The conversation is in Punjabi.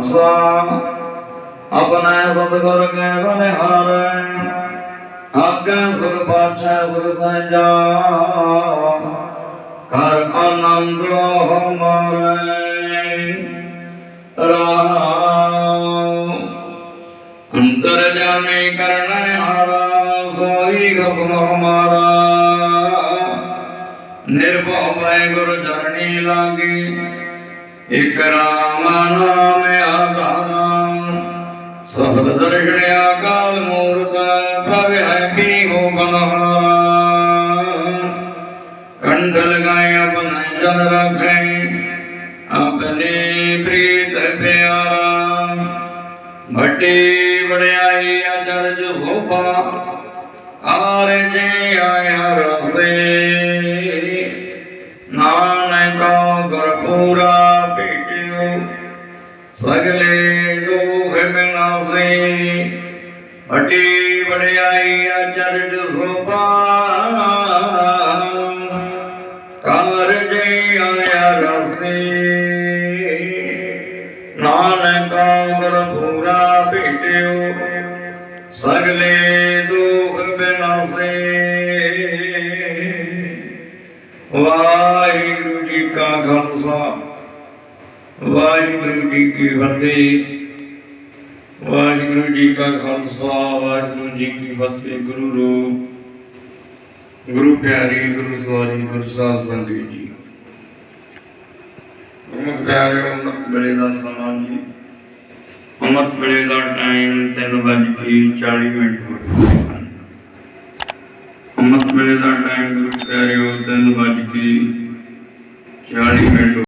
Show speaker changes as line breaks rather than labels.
ਖਾਲਸਾ ਆਪਣਾ ਸਤਿਗੁਰ ਕੇ ਬਨਿਹਾਰੈ। ਆਗੇ ਸੁਖ ਪਾਛੈ ਸੁਖ ਸਾਂਝਾ। ਕਰ ਆਨੰਦ ਹਮਾਰੇ ਰਾਮ ਅੰਤਰ ਜਾਣੇ ਕਰਨੇ ਹਾਰਾ, ਸੋਈ ਗਸਮ ਹਮਾਰਾ ਨਿਰਭਉ ਮੈਂ ਗੁਰ ਜਰਣੀ ਲਾਗੇ। ਇਕ ਰਾਮ ਨਾਮ ਸਬਦ ਦਰਸ਼ਨ ਆਕਾਲ ਮੂਰਤ ਪ੍ਰਭ ਹੈ ਕੀ ਹੋ ਬਨਹਾਰਾ ਕੰਧ ਲਗਾਏ ਆਪਨ ਜਨ ਰੱਖੇ, ਆਪਣੇ ਪ੍ਰੀਤ ਪਿਆਰਾ। ਵੱਡੀ ਵਡਿਆਈ ਅਚਰਜ ਸੋਭਾ ਕਾਰਜ ਆਇਆ ਰਸੇ। ਨਾਨਕਾ ਗੁਰਪੂਰਾ ਸਗਲੇ ਦੁਖ ਬਿਨਾਸੇ ਵੱਡੀ ਵਡਿਆਈ ਅਚਰਜ ਸੋਭਾ। ਕਾਰਜ ਆਇਆ ਰਸੇ। ਨਾਨਕਾ ਗੁਰਪੂਰਾ ਭੇਟਿਓ। ਸਗਲੇ ਦੁਖ ਬਿਨਾਸੇ ਵਾਹਿਗੁਰੂ ਜੀ ਕਾ ਖਾਲਸਾ। ਵਾਹਿਗੁਰੂ ਜੀ ਕੀ ਫਤਿਹ। ਵਾਹਿਗੁਰੂ ਜੀ ਕਾ ਖਾਲਸਾ, ਵਾਹਿਗੁਰੂ ਜੀ ਕੀ ਫਤਿਹ, ਗੁਰੂ ਰੂਪ। ਗੁਰੂ ਪਿਆਰੀ, ਗੁਰੂ ਸਵਾਰੀ, ਗੁਰੂ ਸਾਹਿਬ ਸੰਗਤ ਜੀ। ਗੁਰਮੁਖ ਪਿਆਰਿਓ, ਅੰਮ੍ਰਿਤ ਵੇਲੇ ਦਾ ਸਮਾਂ ਜੀ। ਅੰਮ੍ਰਿਤ ਵੇਲੇ ਦਾ ਟਾਈਮ 3:40 ਮਿੰਟ ਹੋ ਗਏ ਹਨ। ਅੰਮ੍ਰਿਤ ਵੇਲੇ ਦਾ ਟਾਈਮ ਗੁਰੂ ਪਿਆਰਿਓ 3:40 ਮਿੰਟ